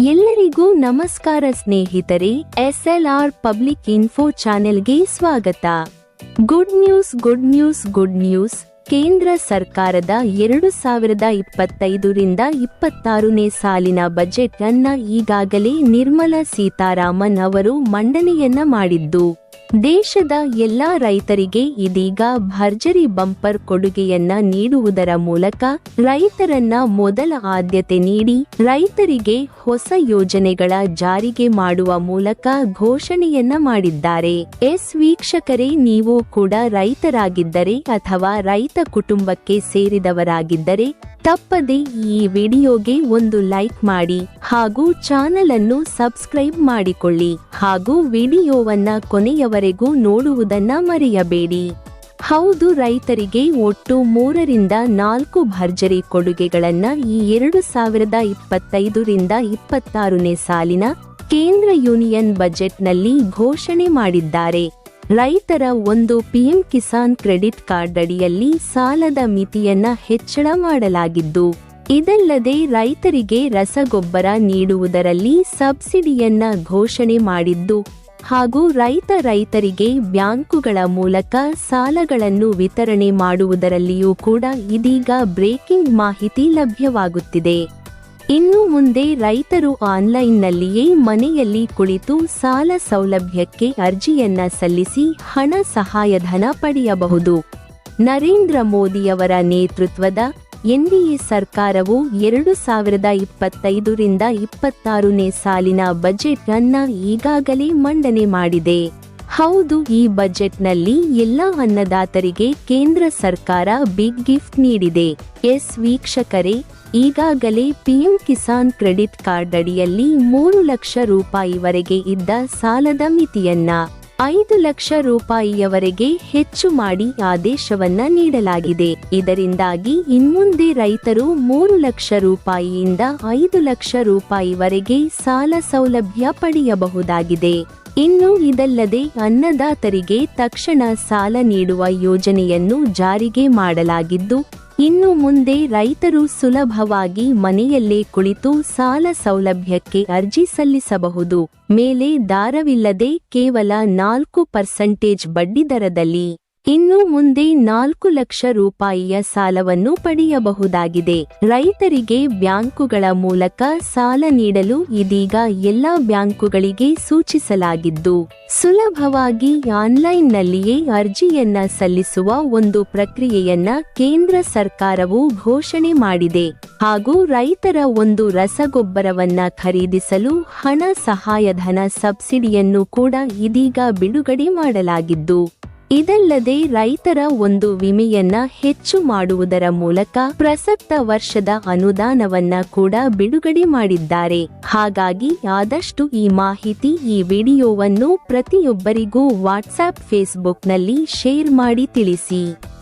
ಎಲ್ಲರಿಗೂ ನಮಸ್ಕಾರ ಸ್ನೇಹಿತರೆ, ಎಸ್ಎಲ್ಆರ್ ಪಬ್ಲಿಕ್ ಇನ್ಫೋ ಚಾನೆಲ್ಗೆ ಸ್ವಾಗತ. Good news good news good news, ಕೇಂದ್ರ ಸರ್ಕಾರದ ಎರಡು ಸಾವಿರದ ಇಪ್ಪತ್ತೈದರಿಂದ ಇಪ್ಪತ್ತಾರನೇ ಸಾಲಿನ ಬಜೆಟ್ ಅನ್ನ ಈಗಾಗಲೇ ನಿರ್ಮಲಾ ಸೀತಾರಾಮನ್ ಅವರು ಮಂಡನೆಯನ್ನ ಮಾಡಿದ್ದು. ದೇಶದ ಎಲ್ಲಾ ರೈತರಿಗೆ ಇದೀಗ ಭರ್ಜರಿ ಬಂಪರ್ ಕೊಡುಗೆಯನ್ನ ನೀಡುವುದರ ಮೂಲಕ ರೈತರನ್ನ ಮೊದಲ ಆದ್ಯತೆ ನೀಡಿ ರೈತರಿಗೆ ಹೊಸ ಯೋಜನೆಗಳ ಜಾರಿಗೆ ಮಾಡುವ ಮೂಲಕ ಘೋಷಣೆಯನ್ನ ಮಾಡಿದ್ದಾರೆ. ಎಸ್ ವೀಕ್ಷಕರೇ, ನೀವು ಕೂಡ ರೈತರಾಗಿದ್ದರೆ ಅಥವಾ ರೈತ ಕುಟುಂಬಕ್ಕೆ ಸೇರಿದವರಾಗಿದ್ದರೆ ತಪ್ಪದೆ ಈ ವಿಡಿಯೋಗೆ ಒಂದು ಲೈಕ್ ಮಾಡಿ ಹಾಗೂ ಚಾನಲ್ ಅನ್ನು ಸಬ್ಸ್ಕ್ರೈಬ್ ಮಾಡಿಕೊಳ್ಳಿ. ಹಾಗೂ ವಿಡಿಯೋವನ್ನ ಕೊನೆಯವರೆಗೂ ನೋಡುವುದನ್ನ ಮರೆಯಬೇಡಿ. ಹೌದು, ರೈತರಿಗೆ ಒಟ್ಟು ಮೂರರಿಂದ ನಾಲ್ಕು ಭರ್ಜರಿ ಕೊಡುಗೆಗಳನ್ನ ಈ ಎರಡು ಸಾವಿರದ ಇಪ್ಪತ್ತೈದರಿಂದ ಇಪ್ಪತ್ತಾರನೇ ಸಾಲಿನ ಕೇಂದ್ರ ಯೂನಿಯನ್ ಬಜೆಟ್ನಲ್ಲಿ ಘೋಷಣೆ ಮಾಡಿದ್ದಾರೆ. ರೈತರ ಒಂದು ಪಿಎಂ ಕಿಸಾನ್ ಕ್ರೆಡಿಟ್ ಕಾರ್ಡ್ ಅಡಿಯಲ್ಲಿ ಸಾಲದ ಮಿತಿಯನ್ನ ಹೆಚ್ಚಳ ಮಾಡಲಾಗಿದ್ದು ಇದಲ್ಲದೆ ರೈತರಿಗೆ ರಸಗೊಬ್ಬರ ನೀಡುವುದರಲ್ಲಿ ಸಬ್ಸಿಡಿಯನ್ನ ಘೋಷಣೆ ಮಾಡಿದ್ದು ಹಾಗೂ ರೈತ ರೈತರಿಗೆ ಬ್ಯಾಂಕುಗಳ ಮೂಲಕ ಸಾಲಗಳನ್ನು ವಿತರಣೆ ಮಾಡುವುದರಲ್ಲಿಯೂ ಕೂಡ ಇದೀಗ ಬ್ರೇಕಿಂಗ್ ಮಾಹಿತಿ ಲಭ್ಯವಾಗುತ್ತಿದೆ. ಇನ್ನು ಮುಂದೆ ರೈತರು ಆನ್ಲೈನ್ನಲ್ಲಿಯೇ ಮನೆಯಲ್ಲಿ ಕುಳಿತು ಸಾಲ ಸೌಲಭ್ಯಕ್ಕೆ ಅರ್ಜಿಯನ್ನ ಸಲ್ಲಿಸಿ ಹಣ ಸಹಾಯಧನ ಪಡೆಯಬಹುದು. ನರೇಂದ್ರ ಮೋದಿಯವರ ನೇತೃತ್ವದ ಎನ್ಡಿಎ ಸರ್ಕಾರವು ಎರಡು ಸಾವಿರದ ಇಪ್ಪತ್ತೈದರಿಂದ ಇಪ್ಪತ್ತಾರನೇ ಸಾಲಿನ ಬಜೆಟ್ ಅನ್ನ ಈಗಾಗಲೇ ಮಂಡನೆ ಮಾಡಿದೆ. ಹೌದು, ಈ ಬಜೆಟ್ನಲ್ಲಿ ಎಲ್ಲ ಅನ್ನದಾತರಿಗೆ ಕೇಂದ್ರ ಸರ್ಕಾರ ಬಿಗ್ ಗಿಫ್ಟ್ ನೀಡಿದೆ. ಎಸ್ ವೀಕ್ಷಕರೇ, ಈಗಾಗಲೇ ಪಿಎಂ ಕಿಸಾನ್ ಕ್ರೆಡಿಟ್ ಕಾರ್ಡ್ ಅಡಿಯಲ್ಲಿ ಮೂರು ಲಕ್ಷ ರೂಪಾಯಿವರೆಗೆ ಇದ್ದ ಸಾಲದ ಮಿತಿಯನ್ನ ಐದು ಲಕ್ಷ ರೂಪಾಯಿಯವರೆಗೆ ಹೆಚ್ಚು ಮಾಡಿ ಆದೇಶವನ್ನ ನೀಡಲಾಗಿದೆ. ಇದರಿಂದಾಗಿ ಇನ್ಮುಂದೆ ರೈತರು ಮೂರು ಲಕ್ಷ ರೂಪಾಯಿಯಿಂದ ಐದು ಲಕ್ಷ ರೂಪಾಯಿವರೆಗೆ ಸಾಲ ಸೌಲಭ್ಯ ಪಡೆಯಬಹುದಾಗಿದೆ. ಇನ್ನು ಇದಲ್ಲದೆ ಅನ್ನದಾತರಿಗೆ ತಕ್ಷಣ ಸಾಲ ನೀಡುವ ಯೋಜನೆಯನ್ನು ಜಾರಿಗೆ ಮಾಡಲಾಗಿದ್ದು ಇನ್ನು ಮುಂದೆ ರೈತರು ಸುಲಭವಾಗಿ ಮನೆಯಲ್ಲೇ ಕುಳಿತು ಸಾಲ ಸೌಲಭ್ಯಕ್ಕೆ ಅರ್ಜಿ ಸಲ್ಲಿಸಬಹುದು. ಮೇಲೆ ದಾರವಿಲ್ಲದೆ ಕೇವಲ ನಾಲ್ಕು ಪರ್ಸೆಂಟೇಜ್ ಬಡ್ಡಿದರದಲ್ಲಿ ಇನ್ನು ಮುಂದೆ ನಾಲ್ಕು ಲಕ್ಷ ರೂಪಾಯಿಯ ಸಾಲವನ್ನು ಪಡೆಯಬಹುದಾಗಿದೆ. ರೈತರಿಗೆ ಬ್ಯಾಂಕುಗಳ ಮೂಲಕ ಸಾಲ ನೀಡಲು ಇದೀಗ ಎಲ್ಲಾ ಬ್ಯಾಂಕುಗಳಿಗೆ ಸೂಚಿಸಲಾಗಿದ್ದು, ಸುಲಭವಾಗಿ ಆನ್ಲೈನ್ನಲ್ಲಿಯೇ ಅರ್ಜಿಯನ್ನ ಸಲ್ಲಿಸುವ ಒಂದು ಪ್ರಕ್ರಿಯೆಯನ್ನ ಕೇಂದ್ರ ಸರ್ಕಾರವು ಘೋಷಣೆ ಮಾಡಿದೆ. ಹಾಗೂ ರೈತರ ಒಂದು ರಸಗೊಬ್ಬರವನ್ನ ಖರೀದಿಸಲು ಹಣ ಸಹಾಯಧನ ಸಬ್ಸಿಡಿಯನ್ನು ಕೂಡ ಇದೀಗ ಬಿಡುಗಡೆ ಮಾಡಲಾಗಿದ್ದು ಇದಲ್ಲದೆ ರೈತರ ಒಂದು ವಿಮೆಯನ್ನ ಹೆಚ್ಚು ಮಾಡುವುದರ ಮೂಲಕ ಪ್ರಸಕ್ತ ವರ್ಷದ ಅನುದಾನವನ್ನ ಕೂಡ ಬಿಡುಗಡೆ ಮಾಡಿದ್ದಾರೆ. ಹಾಗಾಗಿ ಆದಷ್ಟು ಈ ಮಾಹಿತಿ ಈ ವಿಡಿಯೋವನ್ನು ಪ್ರತಿಯೊಬ್ಬರಿಗೂ ವಾಟ್ಸ್ಆಪ್ ಫೇಸ್ಬುಕ್ನಲ್ಲಿ ಶೇರ್ ಮಾಡಿ ತಿಳಿಸಿ.